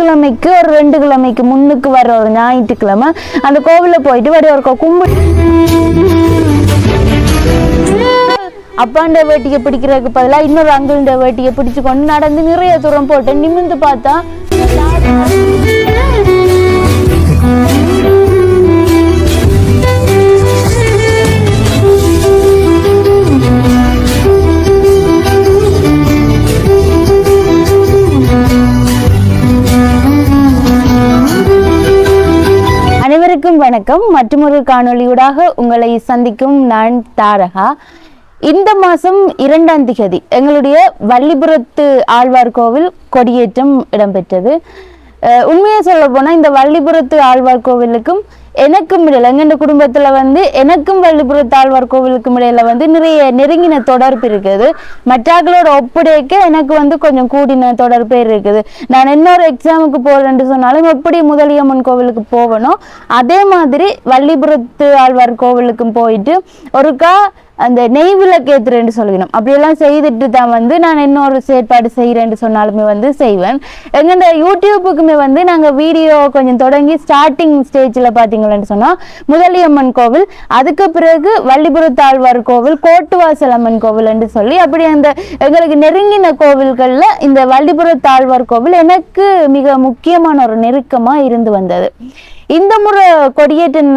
கிழமைக்கு ஒரு ரெண்டு கிழமைக்கு முன்னுக்கு வர ஒரு ஞாயிற்றுக்கிழமை. அந்த கோவிலில் போயிட்டு வர ஒரு கும்பிட்டு அப்பாண்ட வேட்டியை பிடிக்கிறதுக்கு பதிலாக இன்னொரு அங்கிள்ட வேட்டியை பிடிச்சு கொண்டு நடந்து நிறைய தூரம் போட்டேன் நிமிந்து பார்த்தா வணக்கம். மற்றொரு காணொளியூடாக உங்களை சந்திக்கும் நான் தாரகா. இந்த மாதம் இரண்டாம் திகதி எங்களுடைய வள்ளிபுரத்து ஆழ்வார் கோவில் கொடியேற்றம் இடம்பெற்றது. உண்மையாக சொல்ல போனால் இந்த வள்ளிபுரத்து ஆழ்வார் கோவிலுக்கும் எனக்கும் இடையில எங்கெண்ட குடும்பத்தில் வந்து எனக்கும் வள்ளிபுரத்து ஆழ்வார் கோவிலுக்கும் இடையில வந்து நிறைய நெருங்கின தொடர்பு இருக்குது. மற்றாக்களோட ஒப்படைக்க எனக்கு வந்து கொஞ்சம் கூடின தொடர்பே இருக்குது. நான் இன்னொரு எக்ஸாமுக்கு போகிறேன்னு சொன்னாலும் எப்படி முதலியம்மன் கோவிலுக்கு போகணும். அதே மாதிரி வள்ளிபுரத்து ஆழ்வார் கோவிலுக்கும் போயிட்டு ஒருக்கா அந்த நெய் விளக்கு சொல்லிக்கணும். அப்படியெல்லாம் செய்துட்டு தான் வந்து நான் இன்னொரு செயற்பாடு செய்கிறேன்னு சொன்னாலுமே வந்து செய்வேன். எங்கள்ட யூடியூப்புக்குமே வந்து நாங்கள் வீடியோ கொஞ்சம் தொடங்கி ஸ்டார்டிங் ஸ்டேஜில் பார்த்தீங்களேன்னு சொன்னால் முதலியம்மன் கோவில் அதுக்கு பிறகு வள்ளிபுரத்தாழ்வார் கோவில் கோட்டுவாசல் அம்மன் கோவில் என்று சொல்லி அப்படி அந்த எங்களுக்கு நெருங்கின கோவில்களில் இந்த வள்ளிபுரத்தாழ்வார் கோவில் எனக்கு மிக முக்கியமான ஒரு நெருக்கமாக இருந்து வந்தது. இந்த முறை கொடியேற்றம்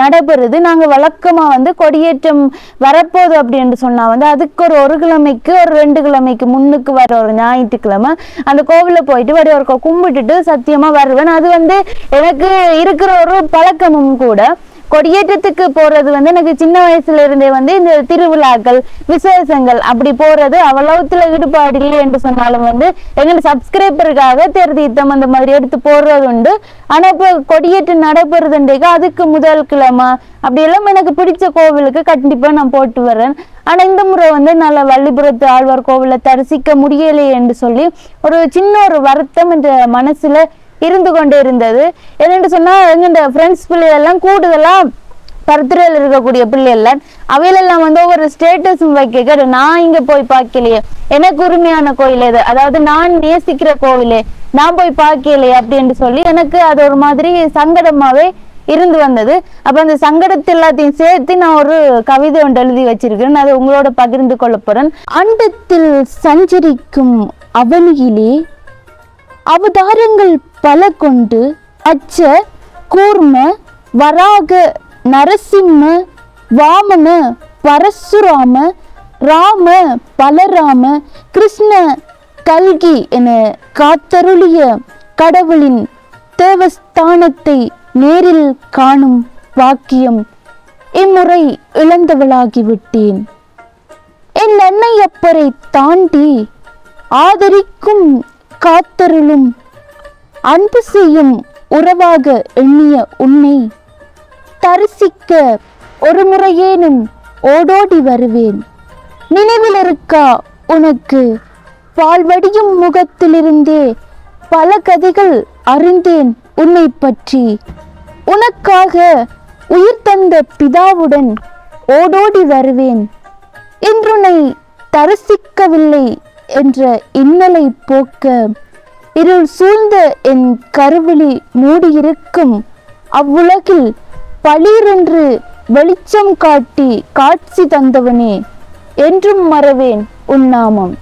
நடைபெறுது. நாங்கள் வழக்கமாக வந்து கொடியேற்றம் வர வரப்போகுது அப்படின்னு சொன்னால் வந்து அதுக்கு ஒரு ஒரு கிழமைக்கு ஒரு ரெண்டு கிழமைக்கு முன்னுக்கு வர ஒரு ஞாயிற்றுக்கிழமை அந்த கோவிலில் போயிட்டு வடி ஒரு கும்பிட்டுட்டு சத்தியமாக வருவேன். அது வந்து எனக்கு இருக்கிற ஒரு பழக்கமும் கூட கொடியேற்றத்துக்கு போறது வந்து எனக்கு சின்ன வயசுல இருந்தே வந்து இந்த திருவிழாக்கள் விசேஷங்கள் அப்படி போறது அவ்வளவுத்துல ஈடுபாடு இல்லை என்று சொன்னாலும் வந்து எங்க சப்ஸ்கிரைபருக்காக தேர்தீர்த்தம் அந்த மாதிரி எடுத்து போடுறது உண்டு. ஆனா இப்போ கொடியேற்றம் நடைபெறுதுன்றேக்கு அதுக்கு முதல் கிழமை அப்படி எல்லாம் எனக்கு பிடிச்ச கோவிலுக்கு கண்டிப்பா நான் போட்டு வரேன். ஆனா இந்த முறை வந்து நல்ல வள்ளிபுரத்து ஆழ்வார் கோவிலை தரிசிக்க முடியலையே என்று சொல்லி ஒரு சின்ன ஒரு வருத்தம் என்ற மனசுல இருந்து கொண்டு இருந்தது. என்னென்று சொன்னால் எங்க ஃப்ரெண்ட்ஸ் பிள்ளைகள்லாம் கூடுதலாக பருத்துறையில் இருக்கக்கூடிய பிள்ளைகள். அவையிலெல்லாம் வந்து ஒவ்வொரு ஸ்டேட்டஸும் வைக்க நான் இங்கே போய் பார்க்கலையே. எனக்கு உரிமையான கோயில் இது அதாவது நான் நேசிக்கிற கோவிலே நான் போய் பார்க்கலையே அப்படின்னு சொல்லி எனக்கு அது ஒரு மாதிரி சங்கடமாகவே இருந்து வந்தது. அப்போ அந்த சங்கடத்தை எல்லாத்தையும் சேர்த்து நான் ஒரு கவிதை ஒன்று எழுதி வச்சிருக்கிறேன். அதை உங்களோட பகிர்ந்து கொள்ள போகிறேன் அண்டத்தில் சஞ்சரிக்கும் அவனியிலே அவதாரங்கள் பல கொண்டு அச்ச கூர்ம வராக நரசிம்ம வாமன பரசுராம ராம பலராம கிருஷ்ண கல்கி என காத்தருளிய கடவுளின் தேவஸ்தானத்தை நேரில் காணும் வாக்கியம் இம்முறை இழந்தவளாகிவிட்டேன். என் அன்னையப்பரை தாண்டி ஆதரிக்கும் காத்தருளும் அன்பு செய்யும் உறவாக எண்ணிய உன்னை தரிசிக்க ஒரு முறையேனும் ஓடோடி வருவேன். நினைவில் இருக்கா உனக்கு? பால்வடியும் முகத்திலிருந்தே பல கதைகள் அறிந்தேன் உன்னை பற்றி. உனக்காக உயிர் தந்த பிதாவுடன் ஓடோடி வருவேன். இன்றுனை தரிசிக்கவில்லை என்ற இன்னலை போக்க இருள் சூழ்ந்த என் கருவிழி மூடியிருக்கும் அவ்வுலகில் பளிரென்று வெளிச்சம் காட்டி காட்சி தந்தவனே என்றும் மறவேன் உன் நாமம்.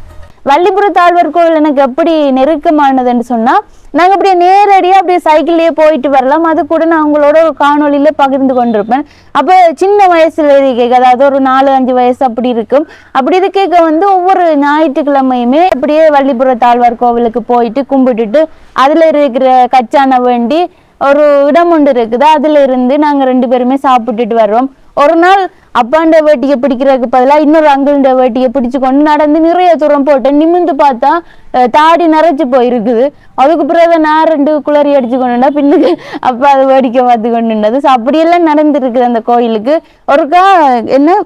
வள்ளிபுரத்தாழ்வார் கோவில் எனக்கு எப்படி நெருக்கமானதுன்னு சொன்னால் நாங்கள் அப்படியே நேரடியாக அப்படியே சைக்கிள்லேயே போயிட்டு வரலாம். அது கூட நான் அவங்களோட ஒரு காணொலியில் பகிர்ந்து கொண்டிருப்பேன். அப்போ சின்ன வயசுல இருக்க அதாவது ஒரு நாலு அஞ்சு வயசு அப்படி இருக்கும். அப்படி இருக்க வந்து ஒவ்வொரு ஞாயிற்றுக்கிழமையுமே அப்படியே வள்ளிபுர தாழ்வார் கோவிலுக்கு போயிட்டு கும்பிட்டுட்டு அதில் இருக்கிற கச்சான வேண்டி ஒரு இடம் ஒன்று இருக்குது. அதில் இருந்து நாங்கள் ரெண்டு பேருமே சாப்பிட்டுட்டு வர்றோம். ஒரு நாள் அப்பாண்ட வேட்டியை பிடிக்கிறதுக்கு பதிலாக இன்னொரு அங்கிள்ட வேட்டியை பிடிச்சு கொண்டு நடந்து நிறைய தூரம் போட்டேன். நிமிந்து பார்த்தா தாடி நிறைச்சு போயிருக்குது. அதுக்கு பிறகு நான் ரெண்டு குளறி அடிச்சு கொண்டுண்டா பின்னுக்கு அப்பா அது வேடிக்கை பார்த்து கொண்டுண்டது ஸோ அப்படியெல்லாம் நடந்துருக்குது அந்த கோயிலுக்கு. ஒருக்கா என்ன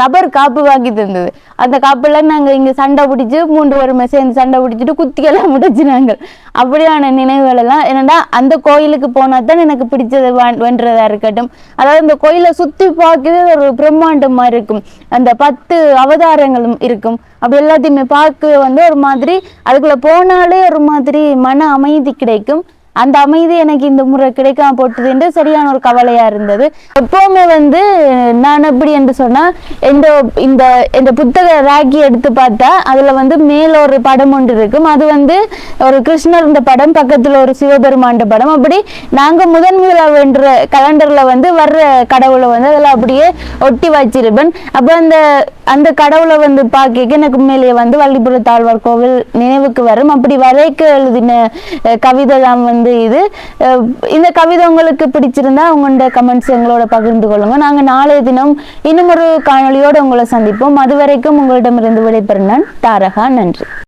ரப்பர் காப்பு வாங்கி தந்தது அந்த காப்பெல்லாம் நாங்கள் இங்கே சண்டை பிடிச்சி மூன்று பேருமே சேர்ந்து சண்டை பிடிச்சிட்டு குத்தியெல்லாம் முடிச்சினாங்க அப்படியான நினைவுகள் எல்லாம் அந்த கோயிலுக்கு போனால் தான் எனக்கு பிடிச்சது வென்றதாக இருக்கட்டும். அதாவது இந்த கோயிலை சுற்றி பார்க்கவே ஒரு பிரம்மாண்டமாக இருக்கும். அந்த பத்து அவதாரங்களும் இருக்கும். அப்படி எல்லாத்தையுமே பார்க்க வந்து ஒரு மாதிரி அதுக்குள்ளே போனாலே ஒரு மாதிரி மன அமைதி கிடைக்கும். அந்த அமைதி எனக்கு இந்த முறை கிடைக்காம போட்டது என்று சரியான ஒரு கவலையா இருந்தது. எப்பவுமே வந்து நான் எப்படி என்று சொன்னா இந்த இந்த இந்த புத்தக ராக்கி எடுத்து பார்த்தா அதுல வந்து மேல ஒரு படம் ஒன்று இருக்கும். அது வந்து ஒரு கிருஷ்ணர் இந்த படம் பக்கத்துல ஒரு சிவபெருமாண்ட படம். அப்படி நாங்க முதன் முதலா வென்ற கலண்டர்ல வந்து வர்ற கடவுளை வந்து அதில் அப்படியே ஒட்டி வச்சிருப்பேன். அப்ப அந்த அந்த கடவுளை வந்து பார்க்க எனக்கு உண்மையிலேயே வந்து வள்ளிபுர தாழ்வார் கோவில் நினைவுக்கு வரும். அப்படி வரைக்க எழுதின கவிதை தான் வந்து இது. இந்த கவிதை உங்களுக்கு பிடிச்சிருந்தா உங்களோட கமெண்ட்ஸ் எங்களோட பகிர்ந்து கொள்ளுங்க. நாங்க நாளைய தினம் இன்னும் ஒரு காணொளியோட உங்களை சந்திப்போம். அது வரைக்கும் உங்களிடமிருந்து விடைபெறும் நான் தாரகா. நன்றி.